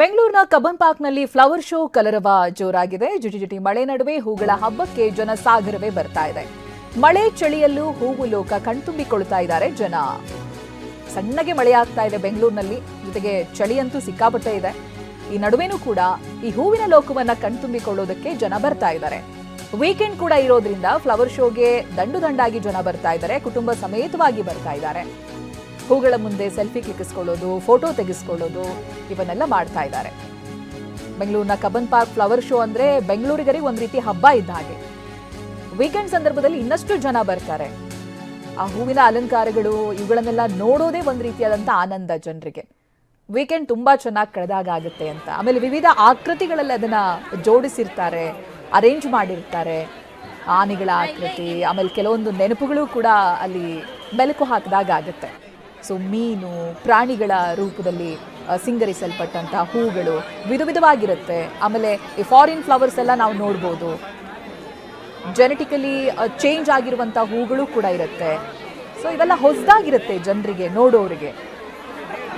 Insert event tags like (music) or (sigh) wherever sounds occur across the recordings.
ಬೆಂಗಳೂರಿನ ಕಬ್ಬನ್ ಪಾರ್ಕ್ನಲ್ಲಿ flower show ಕಲರವ ಜೋರಾಗಿದೆ. ಜಿಟಿ ಜಿಟಿ ಮಳೆ ನಡುವೆ ಹೂಗಳ ಹಬ್ಬಕ್ಕೆ ಜನಸಾಗರವೇ ಬರ್ತಾ ಇದೆ. ಮಳೆ ಚಳಿಯಲ್ಲೂ ಹೂವು ಲೋಕ ಕಣ್ತುಂಬಿಕೊಳ್ತಾ ಇದ್ದಾರೆ ಜನ. ಸಣ್ಣಗೆ ಮಳೆ ಆಗ್ತಾ ಇದೆ ಬೆಂಗಳೂರಿನಲ್ಲಿ. ಜೊತೆಗೆ ಚಳಿಯಂತೂ ಸಿಕ್ಕಾಪಟ್ಟೆ ಇದೆ. ಈ ನಡುವೆನೂ ಕೂಡ ಈ ಹೂವಿನ ಲೋಕವನ್ನ ಕಣ್ತುಂಬಿಕೊಳ್ಳೋದಕ್ಕೆ ಜನ ಬರ್ತಾ ಇದ್ದಾರೆ. ವೀಕೆಂಡ್ ಕೂಡ ಇರೋದ್ರಿಂದ ಫ್ಲವರ್ ಶೋಗೆ ದಂಡು ದಂಡಾಗಿ ಜನ ಬರ್ತಾ ಇದ್ದಾರೆ. ಕುಟುಂಬ ಸಮೇತವಾಗಿ ಬರ್ತಾ ಇದ್ದಾರೆ. ಹೂಗಳ ಮುಂದೆ ಸೆಲ್ಫಿ ಕ್ಲಿಕ್ಕಿಸ್ಕೊಳ್ಳೋದು ಫೋಟೋ ತೆಗೆಸ್ಕೊಳ್ಳೋದು, ಇವನ್ನೆಲ್ಲ ಮಾಡ್ತಾ ಇದ್ದಾರೆ. ಬೆಂಗಳೂರಿನ ಕಬ್ಬನ್ ಪಾರ್ಕ್ ಫ್ಲವರ್ ಶೋ ಅಂದ್ರೆ ಬೆಂಗಳೂರಿಗರಿಗೆ ಒಂದು ರೀತಿ ಹಬ್ಬ ಇದ್ದ ಹಾಗೆ. ವೀಕೆಂಡ್ ಸಂದರ್ಭದಲ್ಲಿ ಇನ್ನಷ್ಟು ಜನ ಬರ್ತಾರೆ. ಆ ಹೂವಿನ ಅಲಂಕಾರಗಳು ಇವುಗಳನ್ನೆಲ್ಲ ನೋಡೋದೇ ಒಂದು ರೀತಿಯಾದಂತ ಆನಂದ ಜನರಿಗೆ. ವೀಕೆಂಡ್ ತುಂಬಾ ಚೆನ್ನಾಗಿ ಕಳೆದಾಗ ಆಗುತ್ತೆ ಅಂತ. ಆಮೇಲೆ ವಿವಿಧ ಆಕೃತಿಗಳಲ್ಲಿ ಅದನ್ನ ಜೋಡಿಸಿರ್ತಾರೆ, ಅರೇಂಜ್ ಮಾಡಿರ್ತಾರೆ. ಆನೆಗಳ ಆಕೃತಿ, ಆಮೇಲೆ ಕೆಲವೊಂದು ನೆನಪುಗಳು ಕೂಡ ಅಲ್ಲಿ ಮೆಲುಕು ಹಾಕಿದಾಗ ಆಗುತ್ತೆ. ಸೊ ಮೀನು, ಪ್ರಾಣಿಗಳ ರೂಪದಲ್ಲಿ ಸಿಂಗರಿಸಲ್ಪಟ್ಟಂಥ ಹೂಗಳು ವಿಧ ವಿಧವಾಗಿರುತ್ತೆ ಆಮೇಲೆ ಈ ಫಾರಿನ್ ಫ್ಲವರ್ಸ್ ಎಲ್ಲ ನಾವು ನೋಡ್ಬೋದು. ಜೆನೆಟಿಕಲಿ ಚೇಂಜ್ ಆಗಿರುವಂಥ ಹೂಗಳು ಕೂಡ ಇರುತ್ತೆ. ಸೊ ಇವೆಲ್ಲ ಹೊಸದಾಗಿರುತ್ತೆ ಜನರಿಗೆ, ನೋಡೋರಿಗೆ.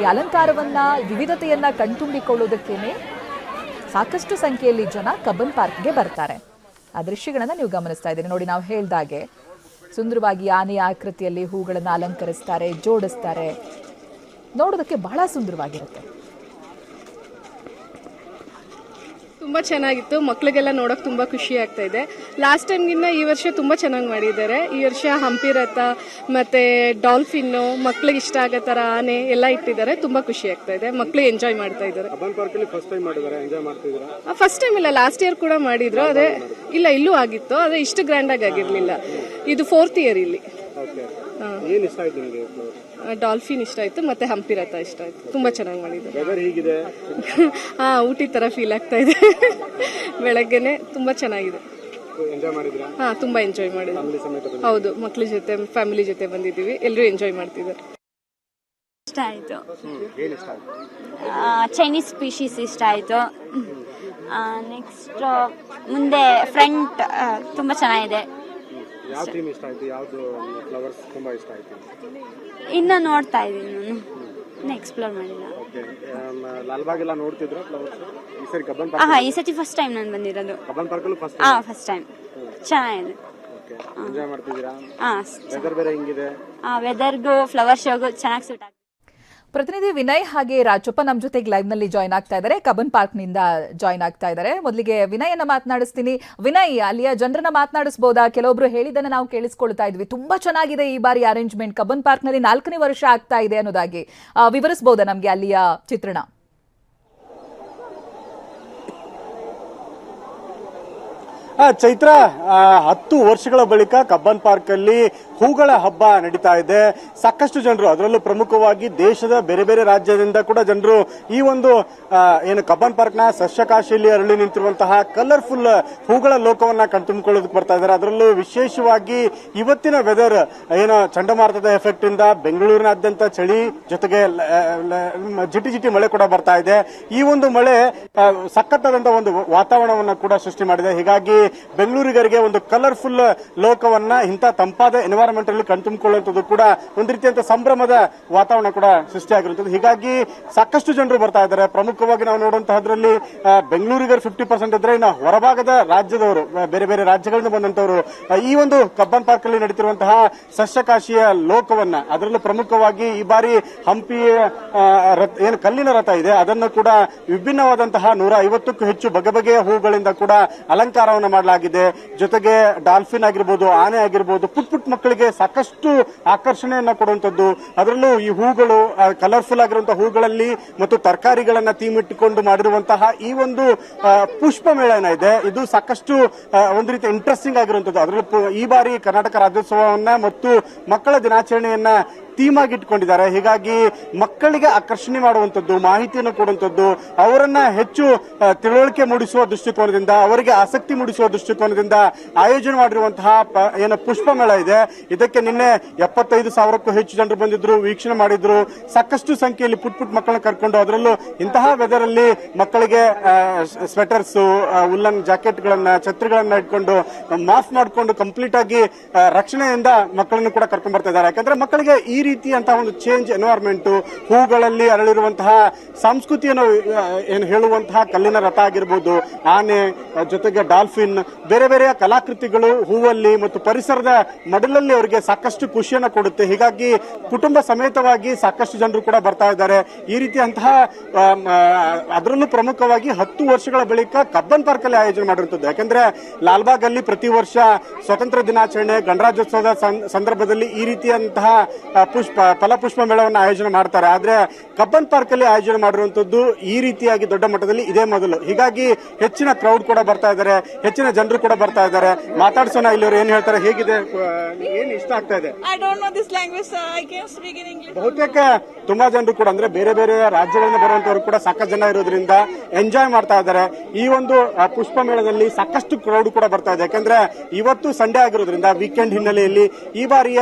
ಈ ಅಲಂಕಾರವನ್ನ, ವಿವಿಧತೆಯನ್ನ ಕಣ್ತುಂಬಿಕೊಳ್ಳೋದಕ್ಕೇನೆ ಸಾಕಷ್ಟು ಸಂಖ್ಯೆಯಲ್ಲಿ ಜನ ಕಬ್ಬನ್ ಪಾರ್ಕ್ಗೆ ಬರ್ತಾರೆ. ಆ ದೃಶ್ಯಗಳನ್ನ ನೀವು ಗಮನಿಸ್ತಾ ಇದ್ದೀರಿ. ನೋಡಿ, ನಾವು ಹೇಳ್ದಾಗೆ ಸುಂದರವಾಗಿ ಆನೆಯ ಆಕೃತಿಯಲ್ಲಿ ಹೂಗಳನ್ನು ಅಲಂಕರಿಸ್ತಾರೆ ಜೋಡಿಸ್ತಾರೆ. ನೋಡೋದಕ್ಕೆ ಬಹಳ ಸುಂದರವಾಗಿರುತ್ತೆ. ತುಂಬ ಚೆನ್ನಾಗಿತ್ತು. ಮಕ್ಳಿಗೆಲ್ಲ ನೋಡೋಕೆ ತುಂಬ ಖುಷಿ ಆಗ್ತಾ ಇದೆ. ಲಾಸ್ಟ್ ಟೈಮ್ಗಿನ್ನ ಈ ವರ್ಷ ತುಂಬ ಚೆನ್ನಾಗಿ ಮಾಡಿದ್ದಾರೆ. ಈ ವರ್ಷ ಹಂಪಿ ರಥ ಮತ್ತೆ ಡಾಲ್ಫಿನ್ನು ಮಕ್ಳಿಗೆ ಇಷ್ಟ ಆಗೋ ಥರ ಆನೆ ಎಲ್ಲ ಇಟ್ಟಿದ್ದಾರೆ. ತುಂಬ ಖುಷಿ ಆಗ್ತಾ ಇದೆ. ಮಕ್ಕಳು ಎಂಜಾಯ್ ಮಾಡ್ತಾ ಇದ್ದಾರೆ. ಫಸ್ಟ್ ಟೈಮ್ ಇಲ್ಲ. ಲಾಸ್ಟ್ ಇಯರ್ ಕೂಡ ಮಾಡಿದ್ರು. ಅದೇ ಇಲ್ಲ ಇಲ್ಲೂ ಆಗಿತ್ತು. ಅದೇ ಇಷ್ಟು ಗ್ರ್ಯಾಂಡ್ ಆಗಿರಲಿಲ್ಲ ಆಗಿರ್ಲಿಲ್ಲ. ಇದು ಫೋರ್ತ್ ಇಯರ್ ಇಲ್ಲಿ. ಡಾಲ್ಫಿನ್ ಇಷ್ಟ ಆಯ್ತು ಮತ್ತೆ ಹಂಪಿ ರಥ ಇಷ್ಟ ಆಯ್ತು. ತುಂಬ ಚೆನ್ನಾಗಿ ಮಾಡಿದ್ದಾರೆ ವೆದರ್ ಹೀಗಿದೆ? (laughs) ಹಾ ಊಟಿ ತರ ಫೀಲ್ ಆಗ್ತಾ ಇದೆ. (laughs) ಬೆಳಗ್ಗೆನೆ ತುಂಬಾ ಚೆನ್ನಾಗಿದೆ. ಎಂಜಾಯ್ ಮಾಡಿದ್ರಾ? ಹಾ ತುಂಬಾ ಎಂಜಾಯ್ ಮಾಡಿದ್ವಿ. ಫ್ಯಾಮಿಲಿ ಸಮೇತ ಬಂದಿದ್ದೀರಾ? ಹೌದು ಮಕ್ಳ ಜೊತೆ ಫ್ಯಾಮಿಲಿ ಜೊತೆ ಬಂದಿದ್ದೀವಿ. ಎಲ್ಲರೂ ಎಂಜಾಯ್ ಮಾಡ್ತಿದ್ದಾರೆ. ಇಷ್ಟ ಆಯಿತು. ಏನ್ ಇಷ್ಟ ಆಯ್ತು? ಚೈನೀಸ್ ಸ್ಪೀಶೀಸ್ ಇಷ್ಟ ಆಯಿತು. ನೆಕ್ಸ್ಟ್ ಮುಂದೆ ಫ್ರಂಟ್ ತುಂಬ ಚೆನ್ನಾಗಿದೆ. ಯಾವ ಥೀಮ್ ಇಷ್ಟ ಆಯ್ತು? ಯಾವ್ದು ಫ್ಲವರ್ಸ್ ತುಂಬಾ ಇಷ್ಟ ಆಯ್ತು? ಇನ್ನು ನೋಡ್ತಾ ಇದ್ದೀನಿ ನಾನು. ಇನ್ನು ಎಕ್ಸ್ಪ್ಲೋರ್ ಮಾಡಿಲ್ಲ. ಓಕೆ ಲಾಲ್ಬಾಗ್ ಎಲ್ಲ ನೋಡ್ತಿದ್ರು ಫ್ಲವರ್ಸ್ ಈ ಸರಿ ಕಬ್ಬನ್ ಪಾರ್ಕ್ ಹಾಂ ಈ ಸತಿ ಫಸ್ಟ್ ಟೈಮ್ ನಾನು ಬಂದಿರೋದು. ಕಬ್ಬನ್ ಪಾರ್ಕ್ ಅಲ್ಲೂ ಫಸ್ಟ್ ಹಾಂ ಫಸ್ಟ್ ಟೈಮ್ ಚೆನ್ನಾಗಿದೆ. ಓಕೆ ಎಂಜಾಯ್ ಮಾಡ್ತಿದ್ದೀರಾ? ಹಾಂ ವೆದರ್ ಬೇರೆ ಹಿಂಗಿದೆ? ವೆದರ್ಗೂ ಫ್ಲವರ್ ಶೋಗೂ ಚೆನ್ನಾಗಿ ಸೂಟ್ ಆಗ್ತದೆ ಪ್ರತಿನಿಧಿ ವಿನಯ್ ಹಾಗೆ ರಾಜಪ್ಪ ನಮ್ಮ ಜೊತೆಗೆ ಲೈವ್ನಲ್ಲಿ ಜಾಯ್ನ್ ಆಗ್ತಾ ಇದ್ದಾರೆ ಕಬ್ಬನ್ ಪಾರ್ಕ್ನಿಂದ ಜಾಯ್ನ್ ಆಗ್ತಾ ಇದ್ದಾರೆ ಮೊದಲಿಗೆ ವಿನಯನ್ನ ಮಾತನಾಡಿಸ್ತೀನಿ. ವಿನಯ್, ಅಲ್ಲಿಯ ಜನರನ್ನ ಮಾತನಾಡಿಸಬಹುದಾ ಕೆಲವೊಬ್ರು ಹೇಳಿದ್ದನ್ನ ನಾವು ಕೇಳಿಸ್ಕೊಳ್ತಾ ಇದ್ವಿ. ತುಂಬಾ ಚೆನ್ನಾಗಿದೆ ಈ ಬಾರಿ ಅರೇಂಜ್ಮೆಂಟ್ ಕಬ್ಬನ್ ಪಾರ್ಕ್ನಲ್ಲಿ ನಾಲ್ಕನೇ ವರ್ಷ ಆಗ್ತಾ ಇದೆ ಅನ್ನೋದಾಗಿ. ವಿವರಿಸಬಹುದಾ ನಮ್ಗೆ ಅಲ್ಲಿಯ ಚಿತ್ರಣ? ಚೈತ್ರ ಹತ್ತು ವರ್ಷಗಳ ಬಳಿಕ ಕಬ್ಬನ್ ಪಾರ್ಕ್ ಅಲ್ಲಿ ಹೂಗಳ ಹಬ್ಬ ನಡೀತಾ ಇದೆ. ಸಾಕಷ್ಟು ಜನರು ಅದರಲ್ಲೂ ಪ್ರಮುಖವಾಗಿ ದೇಶದ ಬೇರೆ ಬೇರೆ ರಾಜ್ಯದಿಂದ ಕೂಡ ಜನರು ಈ ಒಂದು ಏನು ಕಬ್ಬನ್ ಪಾರ್ಕ್ನ ಸಸ್ಯಕಾಶಿಯಲ್ಲಿ ಅರಳಿ ನಿಂತಿರುವಂತಹ ಕಲರ್ಫುಲ್ ಹೂಗಳ ಲೋಕವನ್ನ ಕಣ್ತುಂಬಿಕೊಳ್ಳೋದಕ್ಕೆ ಬರ್ತಾ ಇದ್ದಾರೆ. ಅದರಲ್ಲೂ ವಿಶೇಷವಾಗಿ ಇವತ್ತಿನ ವೆದರ್ ಏನು ಚಂಡಮಾರುತದ ಎಫೆಕ್ಟ್ ಇಂದ ಬೆಂಗಳೂರಿನಾದ್ಯಂತ ಚಳಿ ಜೊತೆಗೆ ಜಿಟಿ ಜಿಟಿ ಮಳೆ ಕೂಡ ಬರ್ತಾ ಇದೆ. ಈ ಒಂದು ಮಳೆ ಆ, ಒಂದು ವಾತಾವರಣವನ್ನ ಕೂಡ ಸೃಷ್ಟಿ ಮಾಡಿದೆ. ಹೀಗಾಗಿ ಬೆಂಗಳೂರಿಗರಿಗೆ ಒಂದು ಕಲರ್ಫುಲ್ ಲೋಕವನ್ನ ಇಂಥ ತಂಪಾದ ಎನ್ವೈರನ್ಮೆಂಟ್ ಅಲ್ಲಿ ಕಣ್ತುಂಬಿಕೊಳ್ಳುವಂಥದ್ದು ಕೂಡ ಒಂದು ರೀತಿಯಂತ ಸಂಭ್ರಮದ ವಾತಾವರಣ ಕೂಡ ಸೃಷ್ಟಿಯಾಗಿರುತ್ತದೆ ಹೀಗಾಗಿ ಸಾಕಷ್ಟು ಜನರು ಬರ್ತಾ ಇದ್ದಾರೆ. ಪ್ರಮುಖವಾಗಿ ನಾವು ನೋಡುವಂತಹದ್ರಲ್ಲಿ ಬೆಂಗಳೂರಿಗರು ಫಿಫ್ಟಿ ಪರ್ಸೆಂಟ್ ಇದ್ರೆ ಇನ್ನು ಹೊರಭಾಗದ ರಾಜ್ಯದವರು ಬೇರೆ ಬೇರೆ ರಾಜ್ಯಗಳಿಂದ ಬಂದಂತವರು ಈ ಒಂದು ಕಬ್ಬನ್ ಪಾರ್ಕ್ ಅಲ್ಲಿ ನಡೀತಿರುವಂತಹ ಸಸ್ಯಕಾಶಿಯ ಲೋಕವನ್ನ, ಅದರಲ್ಲೂ ಪ್ರಮುಖವಾಗಿ ಈ ಬಾರಿ ಹಂಪಿ ಏನು ಕಲ್ಲಿನ ರಥ ಇದೆ, ಅದನ್ನು ಕೂಡ ವಿಭಿನ್ನವಾದಂತಹ ನೂರ ಐವತ್ತಕ್ಕೂ ಹೆಚ್ಚು ಬಗೆ ಬಗೆಯ ಹೂಗಳಿಂದ ಕೂಡ ಅಲಂಕಾರವನ್ನು ಮಾಡಲಾಗಿದೆ. ಜೊತೆಗೆ ಡಾಲ್ಫಿನ್ ಆಗಿರ್ಬೋದು, ಆನೆ ಆಗಿರ್ಬೋದು ಪುಟ್ ಪುಟ್ ಮಕ್ಕಳಿಗೆ ಸಾಕಷ್ಟು ಆಕರ್ಷಣೆಯನ್ನ ಕೊಡುವಂಥದ್ದು. ಅದರಲ್ಲೂ ಈ ಹೂಗಳು ಕಲರ್ಫುಲ್ ಆಗಿರುವಂತಹ ಹೂಗಳಲ್ಲಿ ಮತ್ತು ತರಕಾರಿಗಳನ್ನ ತೀಮಿಟ್ಟುಕೊಂಡು ಮಾಡಿರುವಂತಹ ಈ ಒಂದು ಪುಷ್ಪ ಮೇಳ ಏನಿದೆ ಇದು ಸಾಕಷ್ಟು ಒಂದು ರೀತಿ ಇಂಟ್ರೆಸ್ಟಿಂಗ್ ಆಗಿರುವಂಥದ್ದು. ಅದರಲ್ಲೂ ಈ ಬಾರಿ ಕರ್ನಾಟಕ ರಾಜ್ಯೋತ್ಸವವನ್ನ ಮತ್ತು ಮಕ್ಕಳ ದಿನಾಚರಣೆಯನ್ನ ಥೀಮ್ ಆಗಿ ಇಟ್ಕೊಂಡಿದ್ದಾರೆ ಹೀಗಾಗಿ ಮಕ್ಕಳಿಗೆ ಆಕರ್ಷಣೆ ಮಾಡುವಂಥದ್ದು, ಮಾಹಿತಿಯನ್ನು ಕೊಡುವಂಥದ್ದು, ಅವರನ್ನ ಹೆಚ್ಚು ತಿಳುವಳಿಕೆ ಮೂಡಿಸುವ ದೃಷ್ಟಿಕೋನದಿಂದ, ಅವರಿಗೆ ಆಸಕ್ತಿ ಮೂಡಿಸುವ ದೃಷ್ಟಿಕೋನದಿಂದ ಆಯೋಜನೆ ಮಾಡಿರುವಂತಹ ಏನು ಪುಷ್ಪ ಮೇಳ ಇದೆ. ಇದಕ್ಕೆ ನಿನ್ನೆ ಎಪ್ಪತ್ತೈದು ಸಾವಿರಕ್ಕೂ ಹೆಚ್ಚು ಜನರು ಬಂದಿದ್ರು, ವೀಕ್ಷಣೆ ಮಾಡಿದ್ರು. ಸಾಕಷ್ಟು ಸಂಖ್ಯೆಯಲ್ಲಿ ಪುಟ್ ಪುಟ್ ಮಕ್ಕಳನ್ನ ಕರ್ಕೊಂಡು ಅದರಲ್ಲೂ ಇಂತಹ ವೆದರ್ ಅಲ್ಲಿ ಮಕ್ಕಳಿಗೆ ಸ್ವೆಟರ್ಸ್ ಉಲ್ಲನ್ ಜಾಕೆಟ್ ಗಳನ್ನ ಛತ್ರಿಗಳನ್ನ ಇಟ್ಕೊಂಡು ಮಾಫ್ ಮಾಡಿಕೊಂಡು ಕಂಪ್ಲೀಟ್ ಆಗಿ ರಕ್ಷಣೆಯಿಂದ ಮಕ್ಕಳನ್ನು ಕೂಡ ಕರ್ಕೊಂಡ್ ಬರ್ತಾ ಇದ್ದಾರೆ. ಯಾಕಂದ್ರೆ ಮಕ್ಕಳಿಗೆ ಈ ರೀತಿಯಂತಹ ಒಂದು ಚೇಂಜ್ ಎನ್ವೈರ್ಮೆಂಟು ಹೂಗಳಲ್ಲಿ ಅರಳಿರುವಂತಹ ಸಂಸ್ಕೃತಿಯನ್ನು ಏನು ಹೇಳುವಂತಹ ಕಲ್ಲಿನ ರಥ ಆಗಿರ್ಬೋದು, ಆನೆ ಜೊತೆಗೆ ಡಾಲ್ಫಿನ್, ಬೇರೆ ಬೇರೆ ಕಲಾಕೃತಿಗಳು ಹೂವಲ್ಲಿ ಮತ್ತು ಪರಿಸರದ ಮಡಲಲ್ಲಿ ಅವರಿಗೆ ಸಾಕಷ್ಟು ಖುಷಿಯನ್ನು ಕೊಡುತ್ತೆ. ಹೀಗಾಗಿ ಕುಟುಂಬ ಸಮೇತವಾಗಿ ಸಾಕಷ್ಟು ಜನರು ಕೂಡ ಬರ್ತಾ ಇದ್ದಾರೆ. ಈ ರೀತಿಯಂತಹ ಅದರಲ್ಲೂ ಪ್ರಮುಖವಾಗಿ ಹತ್ತು ವರ್ಷಗಳ ಬಳಿಕ ಕಬ್ಬನ್ ಪಾರ್ಕ್ ಅಲ್ಲಿ ಆಯೋಜನೆ ಮಾಡಿರುತ್ತದೆ ಯಾಕಂದ್ರೆ ಲಾಲ್ಬಾಗ್ ಅಲ್ಲಿ ಪ್ರತಿ ವರ್ಷ ಸ್ವತಂತ್ರ ದಿನಾಚರಣೆ, ಗಣರಾಜ್ಯೋತ್ಸವದ ಸಂದರ್ಭದಲ್ಲಿ ಈ ರೀತಿಯಂತಹ ಪುಷ್ಪ ಫಲಪುಷ್ಪ ಮೇಳವನ್ನು ಆಯೋಜನೆ ಮಾಡ್ತಾರೆ. ಆದರೆ ಕಬ್ಬನ್ ಪಾರ್ಕಲ್ಲಿ ಆಯೋಜನೆ ಮಾಡಿರುವಂತದ್ದು ಈ ರೀತಿಯಾಗಿ ದೊಡ್ಡ ಮಟ್ಟದಲ್ಲಿ ಇದೇ ಮೊದಲು. ಹೀಗಾಗಿ ಹೆಚ್ಚಿನ ಕ್ರೌಡ್ ಕೂಡ ಬರ್ತಾ ಇದ್ದಾರೆ ಹೆಚ್ಚಿನ ಜನರು ಕೂಡ ಬರ್ತಾ ಇದ್ದಾರೆ ಮಾತಾಡ್ಸೋಣ ಇಲ್ಲಿ ಏನು ಏನ್ ಹೇಳ್ತಾರೆ ಹೇಗಿದೆ? ಏನು ಇಷ್ಟ ಆಗ್ತಾ ಇದೆ. ಬಹುತೇಕ ತುಂಬಾ ಜನರು ಕೂಡ ಅಂದ್ರೆ ಬೇರೆ ಬೇರೆ ರಾಜ್ಯಗಳಿಂದ ಬರುವಂತವರು ಕೂಡ ಸಾಕಷ್ಟು ಜನ ಇರೋದ್ರಿಂದ ಎಂಜಾಯ್ ಮಾಡ್ತಾ ಇದ್ದಾರೆ ಈ ಒಂದು ಪುಷ್ಪ ಮೇಳದಲ್ಲಿ ಸಾಕಷ್ಟು ಕ್ರೌಡ್ ಕೂಡ ಬರ್ತಾ ಇದೆ. ಯಾಕಂದ್ರೆ ಇವತ್ತು ಸಂಡೇ ಆಗಿರೋದ್ರಿಂದ ವೀಕೆಂಡ್ ಹಿನ್ನೆಲೆಯಲ್ಲಿ ಈ ಬಾರಿಯ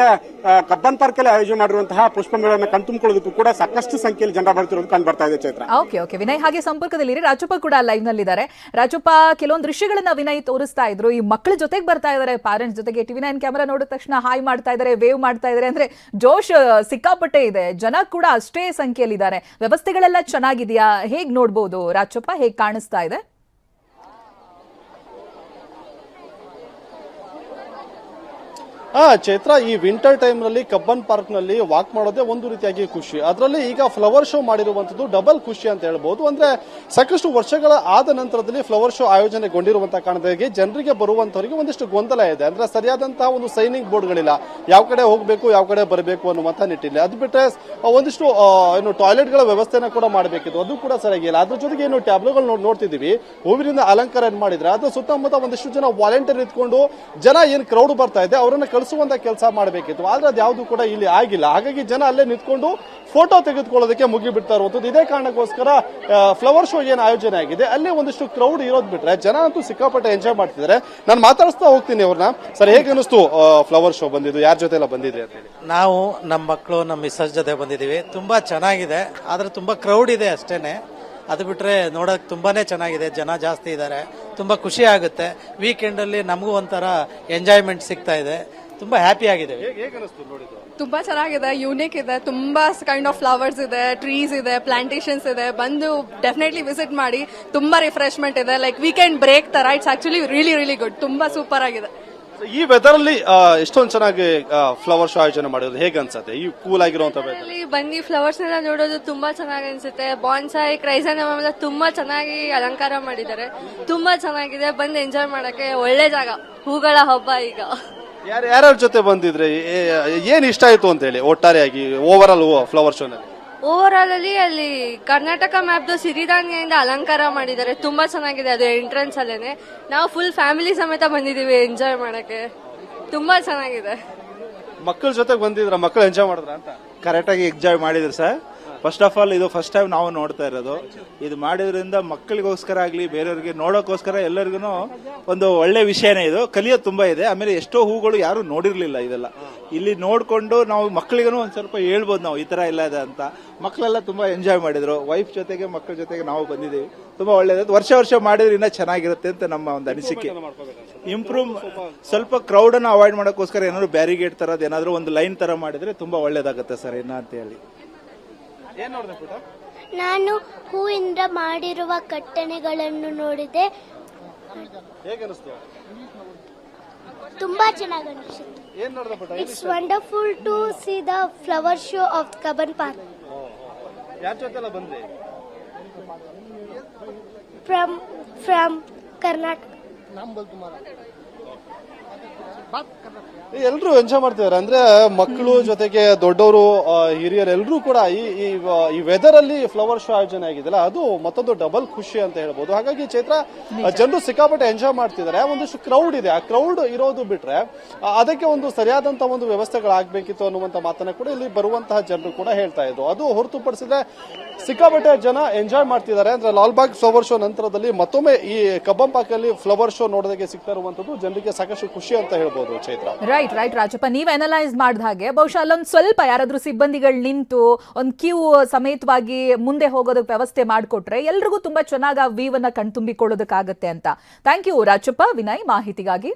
ಕಬ್ಬನ್ ಪಾರ್ಕ್ ಅಲ್ಲಿ ಆಯೋಜನೆ ಮಾಡಿರುವಂತಹ ಪುಷ್ಪ ಮೇಳವನ್ನು ಕಣ್ತುಂಬಿಕೊಳ್ಳೋದಕ್ಕೂ ಕೂಡ ಸಾಕಷ್ಟು ಸಂಖ್ಯೆಯಲ್ಲಿ ಜನ ಬರ್ತಿರೋದು ಕಂಡು ಬರ್ತಾ ಇದೆ ಚೈತ್ರ ಓಕೆ ಓಕೆ ವಿನಯ್, ಹಾಗೆ ಸಂಪರ್ಕದಲ್ಲಿ ರಾಜಪ್ಪ ಕೂಡ ಲೈವ್ ನಲ್ಲಿದ್ದಾರೆ. ರಾಜಪ್ಪ, ಕೆಲವೊಂದು ದೃಶ್ಯಗಳನ್ನ ವಿನಯ್ ತೋರಿಸ್ತಾ ಇದ್ರು. ಈ ಮಕ್ಕಳ ಜೊತೆಗೆ ಬರ್ತಾ ಇದ್ದಾರೆ ಪ್ಯಾರೆಂಟ್ಸ್ ಜೊತೆಗೆ ಟಿವಿ ನೈನ್ ಕ್ಯಾಮೆರಾ ನೋಡಿದ ತಕ್ಷಣ ಹಾಯ್ ಮಾಡ್ತಾ ಇದ್ದಾರೆ ವೇವ್ ಮಾಡ್ತಾ ಇದ್ದಾರೆ ಅಂದ್ರೆ ಜೋಶ್ ಸಿಕ್ಕಾಪಟ್ಟೆ ಇದೆ. ಜನ ಕೂಡ ಅಷ್ಟೇ ಸಂಖ್ಯೆಯಲ್ಲಿ ಇದ್ದಾರೆ ವ್ಯವಸ್ಥೆಗಳೆಲ್ಲ ಚೆನ್ನಾಗಿದೆಯಾ? ಹೇಗ್ ನೋಡ್ಬೋದು? ರಾಜಪ್ಪ, ಹೇಗ್ ಕಾಣಿಸ್ತಾ ಇದೆ? ಆ, ಚೈತ್ರ, ಈ ವಿಂಟರ್ ಟೈಮ್ನಲ್ಲಿ ಕಬ್ಬನ್ ಪಾರ್ಕ್ನಲ್ಲಿ ವಾಕ್ ಮಾಡೋದೇ ಒಂದು ರೀತಿಯಾಗಿ ಖುಷಿ. ಅದರಲ್ಲಿ ಈಗ ಫ್ಲವರ್ ಶೋ ಮಾಡಿರುವಂತದ್ದು ಡಬಲ್ ಖುಷಿ ಅಂತ ಹೇಳ್ಬಹುದು ಅಂದ್ರೆ ಸಾಕಷ್ಟು ವರ್ಷಗಳ ಆದ ನಂತರದಲ್ಲಿ ಫ್ಲವರ್ ಶೋ ಆಯೋಜನೆಗೊಂಡಿರುವಂತಹ ಕಾರಣದಾಗಿ ಜನರಿಗೆ ಬರುವಂತವರಿಗೆ ಒಂದಿಷ್ಟು ಗೊಂದಲ ಇದೆ. ಅಂದ್ರೆ ಸರಿಯಾದಂತಹ ಒಂದು ಸೈನಿಂಗ್ ಬೋರ್ಡ್ಗಳಿಲ್ಲ ಯಾವ ಕಡೆ ಹೋಗಬೇಕು, ಯಾವ ಕಡೆ ಬರಬೇಕು ಅನ್ನುವಂತ ನಿಟ್ಟಿಲ್ಲ. ಅದು ಬಿಟ್ಟರೆ ಒಂದಿಷ್ಟು ಏನು ಟಾಯ್ಲೆಟ್ಗಳ ವ್ಯವಸ್ಥೆನ ಕೂಡ ಮಾಡಬೇಕಿತ್ತು. ಅದು ಕೂಡ ಸರಿಯಾಗಿಲ್ಲ. ಅದ್ರ ಜೊತೆಗೆ ಏನು ಟ್ಯಾಬ್ಲೋಗಳು ನೋಡ್ ನೋಡ್ತಿದೀವಿ ಹೂವಿನಿಂದ ಅಲಂಕಾರ ಏನ್ ಮಾಡಿದ್ರೆ, ಅದ್ರ ಸುತ್ತಮುತ್ತ ಒಂದಿಷ್ಟು ಜನ ವಾಲಂಟಿಯರ್ ಇದ್ಕೊಂಡು ಜನ ಏನ್ ಕ್ರೌಡ್ ಬರ್ತಾ ಇದೆ, ಅವರನ್ನ ಕಳಿಸುವಂತ ಕೆಲಸ ಮಾಡಬೇಕಿತ್ತು. ಆದ್ರೆ ಅದು ಯಾವುದು ಕೂಡ ಇಲ್ಲಿ ಆಗಿಲ್ಲ. ಹಾಗಾಗಿ ಜನ ಅಲ್ಲೇ ನಿಂತ್ಕೊಂಡು ಫೋಟೋ ತೆಗೆದುಕೊಳ್ಳೋದಕ್ಕೆ ಮುಗಿಬಿಡ್ತಾ ಇರುವಂಥದ್ದು. ಇದೇ ಕಾರಣಕ್ಕೋಸ್ಕರ ಫ್ಲವರ್ ಶೋ ಏನು ಆಯೋಜನೆ ಆಗಿದೆ. ಅಲ್ಲಿ ಒಂದಿಷ್ಟು ಕ್ರೌಡ್ ಇರೋದು ಬಿಟ್ರೆ ಜನ ಅಂತೂ ಸಿಕ್ಕಾಪಟ್ಟೆ ಎಂಜಾಯ್ ಮಾಡ್ತಿದ್ದಾರೆ. ನಾನು ಮಾತಾಡಿಸ್ತಾ ಹೋಗ್ತೀನಿ ಅವ್ರನ್ನ ಸರ್, ಹೇಗೆ ಅನಿಸ್ತು ಫ್ಲವರ್ ಶೋ ಬಂದಿದ್ದು? ಯಾರ ಜೊತೆ ಎಲ್ಲ ಬಂದಿದೆ ಅಂತ ನಾವು ನಮ್ಮ ಮಕ್ಕಳು ನಮ್ಮ ಮಿಸ್ಸಸ್ ಜೊತೆ ಬಂದಿದ್ದೀವಿ. ತುಂಬಾ ಚೆನ್ನಾಗಿದೆ. ಆದ್ರೆ ತುಂಬಾ ಕ್ರೌಡ್ ಇದೆ ಅಷ್ಟೇನೆ. ಅದು ಬಿಟ್ರೆ ನೋಡೋಕೆ ತುಂಬಾನೇ ಚೆನ್ನಾಗಿದೆ. ಜನ ಜಾಸ್ತಿ ಇದ್ದಾರೆ ತುಂಬಾ ಖುಷಿ ಆಗುತ್ತೆ. ವೀಕೆಂಡ್ ಅಲ್ಲಿ ನಮಗೂ ಒಂಥರ ಎಂಜಾಯ್ಮೆಂಟ್ ಸಿಗ್ತಾ ಇದೆ. ತುಂಬಾ ಹ್ಯಾಪಿ ಆಗಿದೆ ಹೇಗೆ ಅನಿಸ್ತು ನೋಡಿದ್ದು ತುಂಬಾ ಚೆನ್ನಾಗಿದೆ ಯೂನಿಕ್ ಇದೆ ತುಂಬಾ ಕೈಂಡ್ ಆಫ್ ಫ್ಲವರ್ಸ್ ಇದೆ ಟ್ರೀಸ್ ಇದೆ ಪ್ಲಾಂಟೇಶನ್ಸ್ ಇದೆ. ಬಂದು ಡೆಫಿನೆಟ್ಲಿ ವಿಸಿಟ್ ಮಾಡಿ ತುಂಬಾ ರಿಫ್ರೆಶ್ಮೆಂಟ್ ಇದೆ. ಲೈಕ್ ವೀಕೆಂಡ್ ಬ್ರೇಕ್ ತರ it's actually really really good ತುಂಬಾ ಸೂಪರ್ ಆಗಿದೆ. ಈ ವೆದರ್ ಅಲ್ಲಿ ಎಷ್ಟೊಂದು ಚೆನ್ನಾಗಿ ಫ್ಲವರ್ ಶೋ ಆಯೋಜನೆ ಮಾಡಿರೋದು ಹೇಗೆ ಅನ್ಸುತ್ತೆ? ಈ ಕೂಲ್ ಆಗಿರುವಂತ ಬನ್ನಿ ಫ್ಲವರ್ಸ್ ಎಲ್ಲ ನೋಡೋದು ತುಂಬಾ ಚೆನ್ನಾಗಿ ಅನ್ಸುತ್ತೆ. ಬಾನ್ಸಾಯಿ ಕ್ರೈಸನ್ ಎಲ್ಲ ತುಂಬಾ ಚೆನ್ನಾಗಿ ಅಲಂಕಾರ ಮಾಡಿದ್ದಾರೆ. ತುಂಬಾ ಚೆನ್ನಾಗಿದೆ ಬಂದು ಎಂಜಾಯ್ ಮಾಡಕ್ಕೆ ಒಳ್ಳೆ ಜಾಗ. ಹೂಗಳ ಹಬ್ಬ ಈಗ. ಯಾರು ಯಾರ್ಯಾರ ಜೊತೆ ಬಂದಿದ್ರೆ? ಏನು ಏನ್ ಇಷ್ಟ ಆಯ್ತು ಅಂತ ಹೇಳಿ ಒಟ್ಟಾರೆಯಾಗಿ ಓವರ್ ಆಲ್ ಫ್ಲವರ್ ಶೋ ನಲ್ಲಿ? ಓವರ್ ಆಲ್ ಅಲ್ಲಿ ಅಲ್ಲಿ ಕರ್ನಾಟಕ ಮ್ಯಾಪ್ ಸಿರಿಧಾನ್ಯದಿಂದ ಅಲಂಕಾರ ಮಾಡಿದ್ದಾರೆ. ತುಂಬಾ ಚೆನ್ನಾಗಿದೆ ಅದು ಎಂಟ್ರೆನ್ಸ್ ಅಲ್ಲೇನೆ. ನಾವು ಫುಲ್ ಫ್ಯಾಮಿಲಿ ಸಮೇತ ಬಂದಿದೀವಿ ಎಂಜಾಯ್ ಮಾಡಕ್ಕೆ. ತುಂಬಾ ಚೆನ್ನಾಗಿದೆ. ಮಕ್ಕಳ ಜೊತೆ ಬಂದಿದ್ರ ಮಕ್ಕಳು ಎಂಜಾಯ್ ಮಾಡಿದ್ರ ಅಂತ? ಕರೆಕ್ಟಾಗಿ ಎಂಜಾಯ್ ಮಾಡಿದ್ರು ಸರ್ ಫಸ್ಟ್ ಆಫ್ ಆಲ್ ಇದು ಫಸ್ಟ್ ಟೈಮ್ ನಾವು ನೋಡ್ತಾ ಇರೋದು. ಇದು ಮಾಡಿದ್ರಿಂದ ಮಕ್ಕಳಿಗೋಸ್ಕರ ಆಗಲಿ, ಬೇರೆಯವ್ರಿಗೆ ನೋಡೋಕ್ಕೋಸ್ಕರ ಎಲ್ಲರಿಗೂ ಒಂದು ಒಳ್ಳೆ ವಿಷಯನೇ ಇದು. ಕಲಿಯೋದು ತುಂಬಾ ಇದೆ. ಆಮೇಲೆ ಎಷ್ಟೋ ಹೂಗಳು ಯಾರು ನೋಡಿರ್ಲಿಲ್ಲ ಇದೆಲ್ಲ. ಇಲ್ಲಿ ನೋಡ್ಕೊಂಡು ನಾವು ಮಕ್ಕಳಿಗೂ ಒಂದು ಸ್ವಲ್ಪ ಹೇಳ್ಬೋದು ನಾವು, ಈ ಥರ ಇಲ್ಲ ಇದೆ ಅಂತ. ಮಕ್ಕಳೆಲ್ಲ ತುಂಬಾ ಎಂಜಾಯ್ ಮಾಡಿದ್ರು. ವೈಫ್ ಜೊತೆಗೆ, ಮಕ್ಕಳ ಜೊತೆಗೆ ನಾವು ಬಂದಿದ್ದೀವಿ. ತುಂಬಾ ಒಳ್ಳೇದು. ವರ್ಷ ವರ್ಷ ಮಾಡಿದ್ರೆ ಇನ್ನೂ ಚೆನ್ನಾಗಿರುತ್ತೆ ಅಂತ ನಮ್ಮ ಒಂದು ಅನಿಸಿಕೆ. ಇಂಪ್ರೂವ್ ಸ್ವಲ್ಪ ಕ್ರೌಡನ್ನು ಅವಾಯ್ಡ್ ಮಾಡೋಕ್ಕೋಸ್ಕರ ಏನಾದ್ರು ಬ್ಯಾರಿಗೇಡ್ ತರದ್ ಏನಾದರೂ ಒಂದು ಲೈನ್ ತರ ಮಾಡಿದ್ರೆ ತುಂಬಾ ಒಳ್ಳೇದಾಗುತ್ತೆ ಸರ್, ಇನ್ನ ಅಂತ ಹೇಳಿ. ನಾನು ಹೂವಿಂದ ಮಾಡಿರುವ ಕಟ್ಟಣೆಗಳನ್ನು ನೋಡಿದೆ. ಹೇಗೆ ಅನಿಸ್ತು ತುಂಬಾ ಚೆನ್ನಾಗಿ ಅನಿಸಿತು ಏನ್ ನೋಡ್ದೆ ಪುಟ್ಟ? It's wonderful to see the flower show of Cubbon park ಯಾರ ಜೊತೆ ಎಲ್ಲ ಬಂದ್ರಿ ಫ್ರಮ್ ಫ್ರಮ್ ಕರ್ನಾಟಕ ಎಲ್ಲರೂ ಎಂಜಾಯ್ ಮಾಡ್ತಿದ್ದಾರೆ ಅಂದ್ರೆ ಮಕ್ಕಳು ಜೊತೆಗೆ ದೊಡ್ಡವರು ಹಿರಿಯರು ಎಲ್ಲರೂ ಕೂಡ ಈ ಈ ವೆದರ್ ಅಲ್ಲಿ ಫ್ಲವರ್ ಶೋ ಆಯೋಜನೆ ಆಗಿದೆಲ್ಲ ಅದು ಮತ್ತೊಂದು ಡಬಲ್ ಖುಷಿ ಅಂತ ಹೇಳ್ಬೋದು. ಹಾಗಾಗಿ ಚೈತ್ರ ಜನರು ಸಿಕ್ಕಾಪಟ್ಟೆ ಎಂಜಾಯ್ ಮಾಡ್ತಿದ್ದಾರೆ. ಒಂದಿಷ್ಟು ಕ್ರೌಡ್ ಇದೆ. ಆ ಕ್ರೌಡ್ ಇರೋದು ಬಿಟ್ರೆ ಅದಕ್ಕೆ ಒಂದು ಸರಿಯಾದಂತ ಒಂದು ವ್ಯವಸ್ಥೆಗಳಾಗಬೇಕಿತ್ತು ಅನ್ನುವಂತ ಮಾತನ್ನ ಕೂಡ ಇಲ್ಲಿ ಬರುವಂತಹ ಜನರು ಕೂಡ ಹೇಳ್ತಾ ಇದ್ರು. ಅದು ಹೊರತುಪಡಿಸಿದ್ರೆ ಸಿಕ್ಕಾಪಟ್ಟೆ ಜನ ಎಂಜಾಯ್ ಮಾಡ್ತಿದ್ದಾರೆ. ಅಂದ್ರೆ ಲಾಲ್ಬಾಗ್ ಫ್ಲವರ್ ಶೋ ನಂತರದಲ್ಲಿ ಮತ್ತೊಮ್ಮೆ ಈ ಕಬ್ಬಂಪಾಕಲ್ಲಿ ಫ್ಲವರ್ ಶೋ ನೋಡೋದಕ್ಕೆ ಸಿಗ್ತಾ ಇರುವಂತದ್ದು ಜನರಿಗೆ ಸಾಕಷ್ಟು ಖುಷಿ ಅಂತ ಹೇಳ್ಬೋದು. ಚೈತ್ರ ರೈಟ್ ರೈಟ್ ರಾಜಪ್ಪ, ನೀವ್ ಅನಲೈಸ್ ಮಾಡಿದ ಹಾಗೆ ಬಹುಶಃ ಅಲ್ಲೊಂದು ಸ್ವಲ್ಪ ಯಾರಾದ್ರೂ ಸಿಬ್ಬಂದಿಗಳು ನಿಂತು ಒಂದ್ ಕ್ಯೂ ಸಮೇತವಾಗಿ ಮುಂದೆ ಹೋಗೋದಕ್ಕೆ ವ್ಯವಸ್ಥೆ ಮಾಡಿಕೊಟ್ರೆ ಎಲ್ರಿಗೂ ತುಂಬಾ ಚೆನ್ನಾಗಿ ಆ ವ್ಯೂವನ್ನ ಕಣ್ತುಂಬಿಕೊಳ್ಳೋದಕ್ಕಾಗತ್ತೆ ಅಂತ. ಥ್ಯಾಂಕ್ ಯು ರಾಜಪ್ಪ, ವಿನಯ್ ಮಾಹಿತಿಗಾಗಿ.